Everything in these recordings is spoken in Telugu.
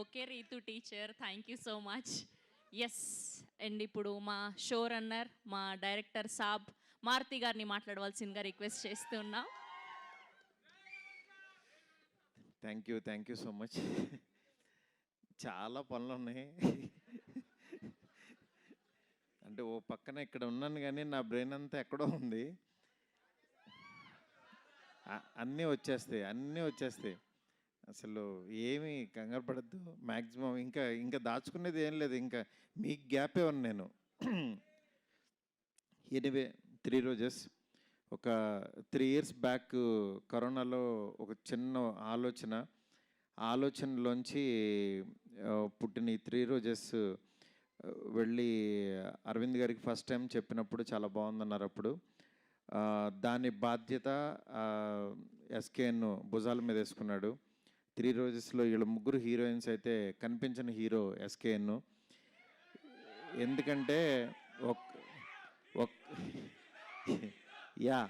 Okay Ritu teacher thank you so much yes and ఇప్పుడు మా షో రన్నర్ మా డైరెక్టర్ సాబ్ మారుతి గారిని మాట్లాడవలసిందిగా రిక్వెస్ట్ చేస్తున్నాం. Thank you thank you so much చాలా పనులు ఉన్నాయి. అంటే ఓ పక్కన ఇక్కడ ఉన్నాను కానీ నా బ్రెయిన్ అంతా ఎక్కడో ఉంది. అన్నీ వచ్చేస్తాయి అన్నీ వచ్చేస్తాయి. అసలు ఏమి కంగారు పడద్దు. మ్యాక్సిమం ఇంకా ఇంకా దాచుకునేది ఏం లేదు. ఇంకా మీకు గ్యాపే ఉంది నేను. ఎనివే త్రీ రోజెస్ ఒక త్రీ ఇయర్స్ బ్యాక్ కరోనాలో ఒక చిన్న ఆలోచన. ఆలోచనలోంచి పుట్టిన ఈ త్రీ రోజెస్ వెళ్ళి అరవింద్ గారికి ఫస్ట్ టైం చెప్పినప్పుడు చాలా బాగుందన్నారు అప్పుడు. దాని బాధ్యత ఎస్కేఎన్ భుజాల మీద వేసుకున్నాడు. త్రీ రోజెస్లో వీళ్ళ ముగ్గురు హీరోయిన్స్ అయితే కనిపించిన హీరో ఎస్కేఎన్ ఎందుకంటే ఒక్ ఒక్ యా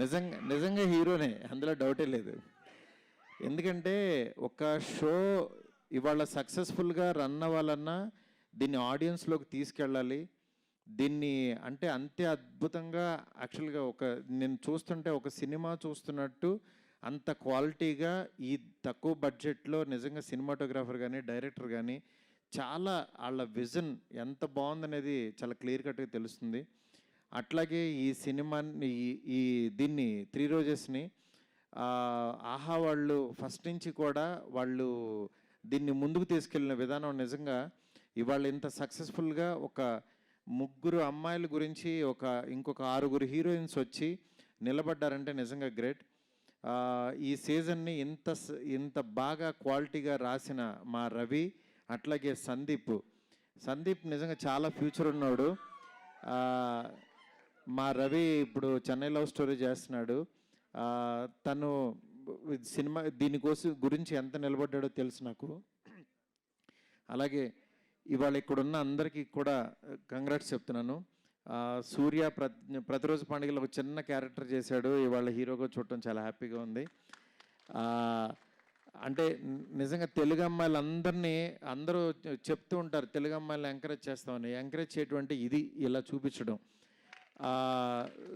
నిజంగా నిజంగా హీరోనే అందులో డౌటే లేదు. ఎందుకంటే ఒక షో ఇవాళ సక్సెస్ఫుల్గా రన్ అవ్వాలన్నా దీన్ని ఆడియన్స్లోకి తీసుకెళ్ళాలి. దీన్ని అంటే అంతే అద్భుతంగా యాక్చువల్గా ఒక నేను చూస్తుంటే ఒక సినిమా చూస్తున్నట్టు అంత క్వాలిటీగా ఈ తక్కువ బడ్జెట్లో నిజంగా సినిమాటోగ్రాఫర్ కానీ డైరెక్టర్ కానీ చాలా వాళ్ళ విజన్ ఎంత బాగుందనేది చాలా క్లియర్ కట్గా తెలుస్తుంది. అట్లాగే ఈ సినిమాని ఈ- దీన్ని త్రీ రోజెస్ని ఆహా వాళ్ళు ఫస్ట్ నుంచి కూడా వాళ్ళు దీన్ని ముందుకు తీసుకెళ్ళిన విధానం నిజంగా ఇవాళ ఇంత సక్సెస్ఫుల్గా ఒక ముగ్గురు అమ్మాయిల గురించి ఒక ఇంకొక ఆరుగురు హీరోయిన్స్ వచ్చి నిలబడ్డారంటే నిజంగా గ్రేట్. ఈ సీజన్ని ఇంత స- ఇంత బాగా క్వాలిటీగా రాసిన మా రవి అట్లాగే సందీప్. సందీప్ నిజంగా చాలా ఫ్యూచర్ ఉన్నాడు. మా రవి ఇప్పుడు చెన్నై లవ్ స్టోరీ చేస్తున్నాడు. తను సినిమా దీనికోసం గురించి ఎంత నిలబడ్డాడో తెలుసు నాకు. అలాగే ఇవాళ ఇక్కడున్న అందరికీ కూడా కంగ్రాట్స్ చెప్తున్నాను. సూర్య ప్రతి ప్రతిరోజు పండుగలో ఒక చిన్న క్యారెక్టర్ చేశాడు. ఇవాళ హీరోగా చూడటం చాలా హ్యాపీగా ఉంది. అంటే నిజంగా తెలుగు అమ్మాయిలందరినీ అందరూ చెప్తూ ఉంటారు తెలుగు అమ్మాయిలను ఎంకరేజ్ చేస్తామని. ఎంకరేజ్ చేయటువంటి ఇది ఇలా చూపించడం.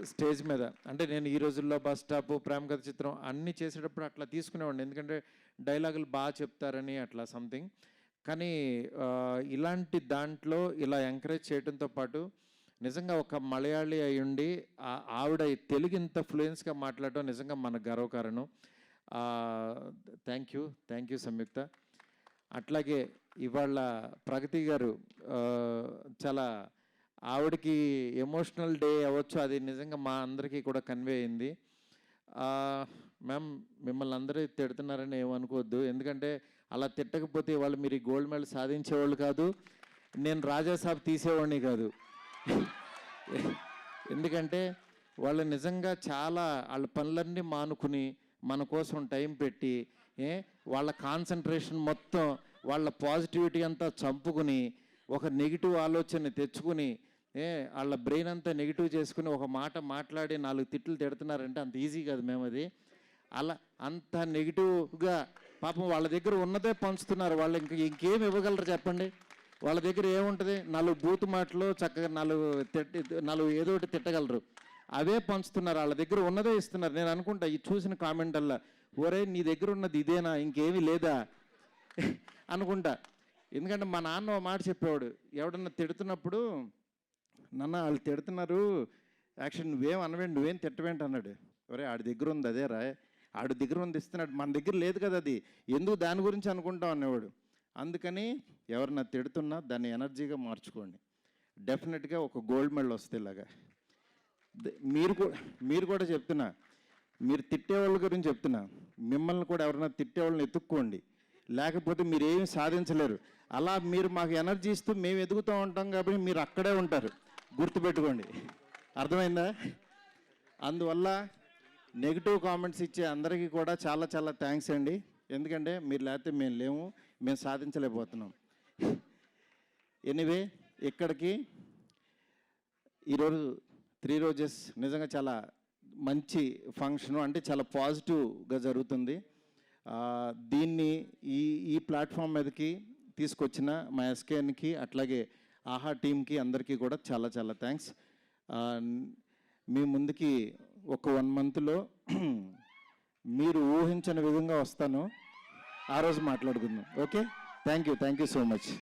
స్టేజ్ మీద. అంటే నేను ఈ రోజుల్లో బస్ స్టాప్ ప్రేమ కథ చిత్రం అన్నీ చేసేటప్పుడు అట్లా తీసుకునేవాడిని. ఎందుకంటే డైలాగులు బాగా చెప్తారని అట్లా సంథింగ్ కానీ ఇలాంటి దాంట్లో ఇలా ఎంకరేజ్ చేయడంతో పాటు నిజంగా ఒక మలయాళీ అయి ఉండి ఆవిడ తెలుగు ఇంత ఫ్లూయెన్స్గా మాట్లాడటం నిజంగా మన గర్వకారణం. Thank you thank you Samyukta. అట్లాగే ఇవాళ ప్రగతి గారు చాలా ఆవిడకి ఎమోషనల్ డే అవ్వచ్చు అది నిజంగా మా అందరికీ కూడా కన్వే అయింది. మ్యామ్ మిమ్మల్ని అందరూ తిడుతున్నారని ఏమనుకోవద్దు. ఎందుకంటే అలా తిట్టకపోతే వాళ్ళు మీరు ఈ గోల్డ్ మెడల్ సాధించేవాళ్ళు కాదు నేను రాజాసాబ్ తీసేవాడిని కాదు. ఎందుకంటే వాళ్ళు నిజంగా చాలా వాళ్ళ పనులన్నీ మానుకుని మన కోసం టైం పెట్టి ఏ వాళ్ళ కాన్సన్ట్రేషన్ మొత్తం వాళ్ళ పాజిటివిటీ అంతా చంపుకుని ఒక నెగిటివ్ ఆలోచన తెచ్చుకుని ఏ వాళ్ళ బ్రెయిన్ అంతా నెగిటివ్ చేసుకుని ఒక మాట మాట్లాడి నాలుగు తిట్లు తిడుతున్నారంటే అంత ఈజీ కాదు మేము అది. అలా అంత నెగిటివ్గా పాపం వాళ్ళ దగ్గర ఉన్నదే పంచుతున్నారు. వాళ్ళు ఇంక ఇంకేం ఇవ్వగలరు చెప్పండి? వాళ్ళ దగ్గర ఏముంటుంది? నాలుగు బూత్ మాటలు చక్కగా నాలుగు తిట్టి నాలుగు ఏదో ఒకటి తిట్టగలరు. అవే పంచుతున్నారు. వాళ్ళ దగ్గర ఉన్నదే ఇస్తున్నారు. నేను అనుకుంటా ఈ చూసిన కామెంట్ అల్లా ఒరే నీ దగ్గర ఉన్నది ఇదేనా? ఇంకేమీ లేదా? అనుకుంటా. ఎందుకంటే మా నాన్న ఓ మాట చెప్పేవాడు ఎవడన్నా తిడుతున్నప్పుడు నాన్న వాళ్ళు తిడుతున్నారు యాక్షన్ నువ్వేం అనవేంటి నువ్వేం తిట్టవేంటి? అన్నాడు. ఒరే ఆడి దగ్గర ఉంది అదే రా ఆడి దగ్గర ఉంది ఇస్తున్నాడు. మన దగ్గర లేదు కదా అది. ఎందుకు దాని గురించి అనుకుంటాం అనేవాడు. అందుకని ఎవరన్నా తిడుతున్నా దాన్ని ఎనర్జీగా మార్చుకోండి. డెఫినెట్గా ఒక గోల్డ్ మెడల్ వస్తే ఇలాగా. మీరు కూడా మీరు కూడా చెప్తున్నా. మీరు తిట్టేవాళ్ళ గురించి చెప్తున్నా. మిమ్మల్ని కూడా ఎవరైనా తిట్టేవాళ్ళని ఎత్తుక్కోండి. లేకపోతే మీరు ఏమి సాధించలేరు. అలా మీరు మాకు ఎనర్జీ ఇస్తూ మేము ఎదుగుతూ ఉంటాం కాబట్టి మీరు అక్కడే ఉంటారు. గుర్తుపెట్టుకోండి. అర్థమైందా? అందువల్ల నెగిటివ్ కామెంట్స్ ఇచ్చే అందరికీ కూడా చాలా చాలా థ్యాంక్స్ అండి. ఎందుకంటే మీరు లేకపోతే మేము లేము. మేము సాధించలేకపోతున్నాం. ఎనీవే ఇక్కడికి ఈరోజు త్రీ రోజెస్ నిజంగా చాలా మంచి ఫంక్షను అంటే చాలా పాజిటివ్గా జరుగుతుంది. దీన్ని ఈ ఈ ప్లాట్ఫామ్ మీదకి తీసుకొచ్చిన మా ఎస్కేఎన్కి అట్లాగే ఆహా టీంకి అందరికీ కూడా చాలా చాలా థ్యాంక్స్. మీ ముందుకి ఒక వన్ మంత్లో మీరు ఊహించని విధంగా వస్తాను. ఆ రోజు మాట్లాడుకుందాం. Okay? Thank you thank you so much